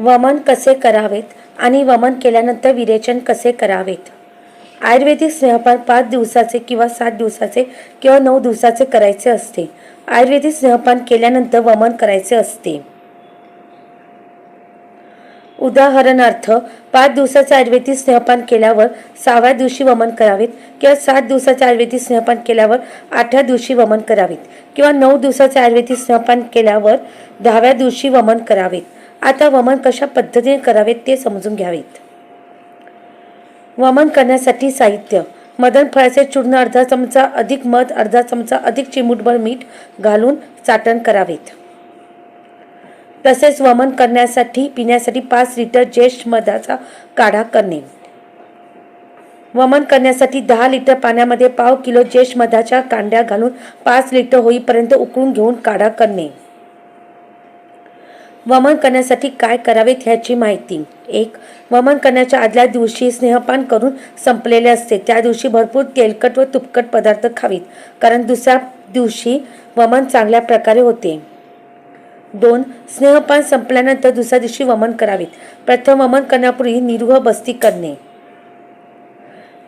वमन कसे करावेत आणि वमन केल्यानंतर विरेचन कसे करावेत? आयुर्वेदिक स्नेहपान पाच दिवसाचे किंवा सात दिवसाचे किंवा नऊ दिवसाचे करायचे असते. आयुर्वेदिक स्नेहपान केल्यानंतर वमन करायचे असते. उदाहरणार्थ पाच दिवसाचे आयुर्वेदिक स्नेहपान केल्यावर सहाव्या दिवशी वमन करावेत किंवा सात दिवसाचे आयुर्वेदिक स्नेहपान केल्यावर आठव्या दिवशी वमन करावेत किंवा नऊ दिवसाचे आयुर्वेदिक स्नेहपान केल्यावर दहाव्या दिवशी वमन करावेत. आता वमन कशा पद्धतीने करावेत ते समजून घ्यावेत. वमन करण्यासाठी साहित्य मदन फळाचे चूर्ण अर्धा चमचा अधिक मध अर्धा चमचा अधिक चिमूटभर मीठ घालून चाटण करावेत. तसेच वमन करण्यासाठी पिण्यासाठी पाच लिटर ज्येष्ठ मधाचा काढा करणे. वमन करण्यासाठी दहा लिटर पाण्यामध्ये पाव किलो ज्येष्ठ मधाच्या कांड्या घालून पाच लिटर होईपर्यंत उकळून घेऊन काढा करणे. वमन करण्यासाठी काय करावे ह्याची माहिती? एक वमन करण्याच्या आदल्या दिवशी स्नेहपान करून संपलेले असते. त्या दिवशी भरपूर तेलकट व तुपकट पदार्थ खावीत कारण दुसऱ्या दिवशी वमन चांगल्या प्रकारे होते. दोन स्नेहपान संपल्यानंतर दुसऱ्या दिवशी वमन करावेत. प्रथम वमन करण्यापूर्वी निरुह बस्ती करणे.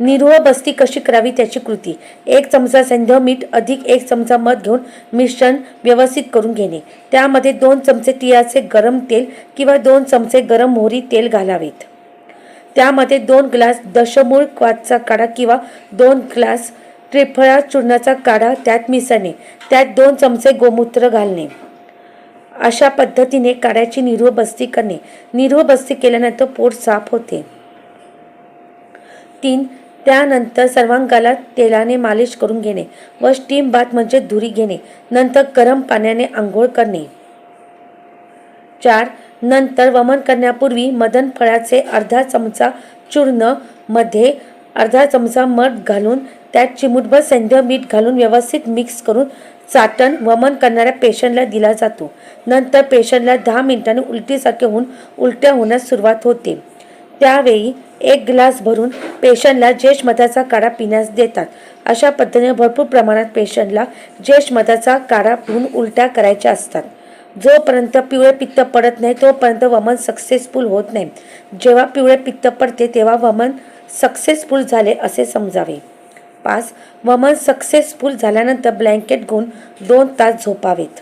निरुह बस्ती कशी करावी त्याची कृती. एक चमचा सेंधव मीठ अधिक एक चमचा मध घेऊन मिश्रण व्यवस्थित करून घेणे. त्यामध्ये दोन चमचे तिळाचे गरम तेल किंवा दोन चमचे गरम मोहरी तेल घालावेत. त्यामध्ये दोन ग्लास दशमूळ क्वाचा काढा किंवा दोन ग्लास त्रिफळा चूर्णाचा काढा त्यात मिसळणे. त्यात दोन चमचे गोमूत्र घालणे. अशा पद्धतीने काढ्याची निरुह बस्ती करणे. निरुह बस्ती केल्यानंतर पोट साफ होते. तीन त्यानंतर सर्वांगाला तेलाने मालिश करून घेणे व स्टीम बाथ म्हणजे धुरी घेणे. नंतर गरम पाण्याने आंघोळ करणे. चार नंतर वमन करण्यापूर्वी मदन फळाचे अर्धा चमचा चूर्णमध्ये अर्धा चमचा मध घालून त्यात चिमूटभर सेंद्रिय मीठ घालून व्यवस्थित मिक्स करून चाटण वमन करणाऱ्या पेशंटला दिला जातो. नंतर पेशंटला दहा मिनिटांनी उलटीसारखे होऊन उलट्या होण्यास सुरुवात होते. त्यावेळी एक ग्लास भरून पेशंटला ज्येष्ठ मधाचा काढा पिण्यास देतात. अशा पद्धतीने भरपूर प्रमाणात पेशंटला ज्येष्ठ मधाचा काढा पिऊन उलट्या करायच्या असतात. जोपर्यंत पिवळे पित्त पडत नाही तोपर्यंत वमन सक्सेसफुल होत नाही. जेव्हा पिवळे पित्त पडते तेव्हा वमन सक्सेसफुल झाले असे समजावे. पाच वमन सक्सेसफुल झाल्यानंतर ब्लँकेट घेऊन दोन तास झोपावेत.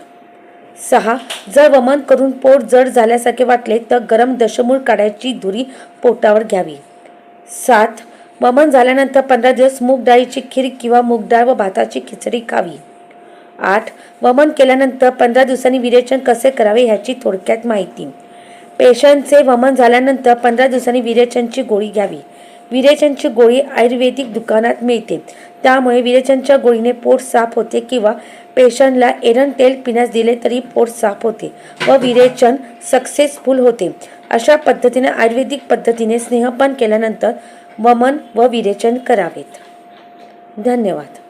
सहा. जर वमन करून पोट जड झाल्यासारखे वाटले तर गरम दशमूळ काढायची धुरी पोटावर घ्यावी. सात. वमन झाल्यानंतर पंधरा दिवस मूग डाळीची खीर किंवा मूग डाळ व भाताची खिचडी खावी. आठ. वमन केल्यानंतर पंधरा दिवसांनी विरेचन कसे करावे ह्याची थोडक्यात माहिती. पेशंटचे वमन झाल्यानंतर पंधरा दिवसांनी विरेचनची गोळी घ्यावी. विरेचनची गोळी आयुर्वेदिक दुकानात मिळते. त्यामुळे विरेचनच्या गोळीने पोट साफ होते किंवा पेशंटला एरन तेल पिण्यास दिले तरी पोट साफ होते व विरेचन सक्सेसफुल होते. अशा पद्धतीने आयुर्वेदिक पद्धतीने स्नेहपान केल्यानंतर वमन व विरेचन करावेत. धन्यवाद.